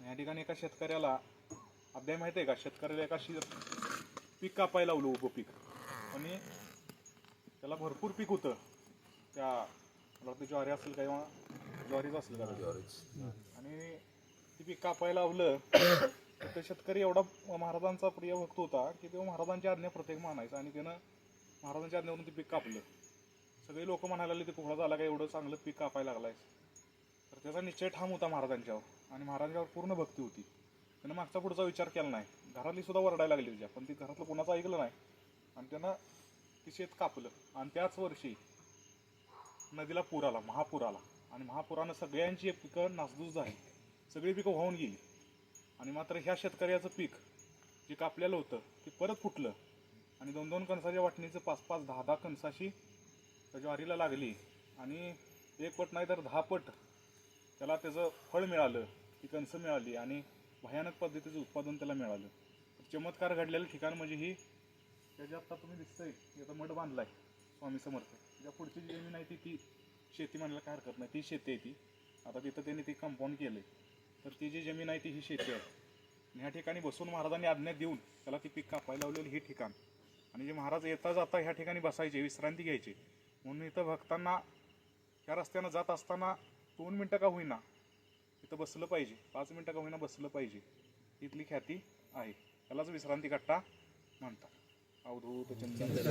या ठिकाणी एका शेतकऱ्याला अध्याय माहिती आहे का? शेतकऱ्याला एका शे पीक कापायला लावलं उभं पीक. आणि त्याला भरपूर पीक होतं. त्या मला वाटतं ज्वारी असेल किंवा ज्वारीच असेल का ज्वारीच आणि ती पीक कापायला लावलं तर शेतकरी एवढा महाराजांचा प्रिय भक्त होता की तो महाराजांची आज्ञा प्रत्येक मानायचा आणि त्यानं महाराजांच्या आज्ञावरून ते पीक कापलं. सगळे लोक म्हणायला लागले ते कोहळा झाला का एवढं चांगलं पीक कापायला लागलाय तर त्याचा निश्चय ठाम होता महाराजांच्यावर. आणि महाराजांच्यावर पूर्ण भक्ती होती. त्यानं मागचा पुढचा विचार केला नाही. घरातली सुद्धा वरडायला लागली तुझ्या पण ती घरातलं कोणाचं ऐकलं नाही. आणि त्यानं ती शेत कापलं. आणि त्याच वर्षी नदीला पूर आला महापूर आला. आणि महापुरानं सगळ्यांची पिकं नासधूस झाली. सगळी पिकं वाहून गेली. आणि मात्र ह्या शेतकऱ्याचं पीक जे कापलेलं होतं ते परत फुटलं. आणि दोन दोन कणसाच्या वाटणीचं पाच पाच दहा दहा कणसाशी त्या ज्वारीला लागली. आणि एक पट नाही तर दहा पट त्याला त्याचं फळ मिळालं ती कणसं मिळाली आणि भयानक पद्धतीचं उत्पादन त्याला मिळालं. चमत्कार घडलेलं ठिकाण म्हणजे ही त्याच्या आत्ता तुम्ही दिसतंय याचा मठ बांधलाय स्वामी समर्थ. ज्या पुढची जी जमीन आहे ती ती शेती म्हणायला काय हरकत नाही ती शेती आहे ती. आता तिथं त्यांनी ती कंपाऊंड केलं आहे तर ती जी जमीन आहे ती ही शेती आहे. आणि ह्या ठिकाणी बसून महाराजांनी आज्ञा देऊन त्याला ती पीक कापायला लावलेलं हे ठिकाण. आणि जे महाराज येता जाता ह्या ठिकाणी बसायचे विश्रांती घ्यायची म्हणून इथं भक्तांना ह्या रस्त्यानं जात असताना दोन मिनटं का होईना इथं बसलं पाहिजे पाच मिनटं का होईना बसलं पाहिजे इथली ख्याती आहे त्यालाच विश्रांती कट्टा म्हणतात अवधूत चंद्र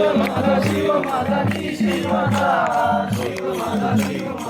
शिव माझा शिव माझा शिव माझा शिव माता शिव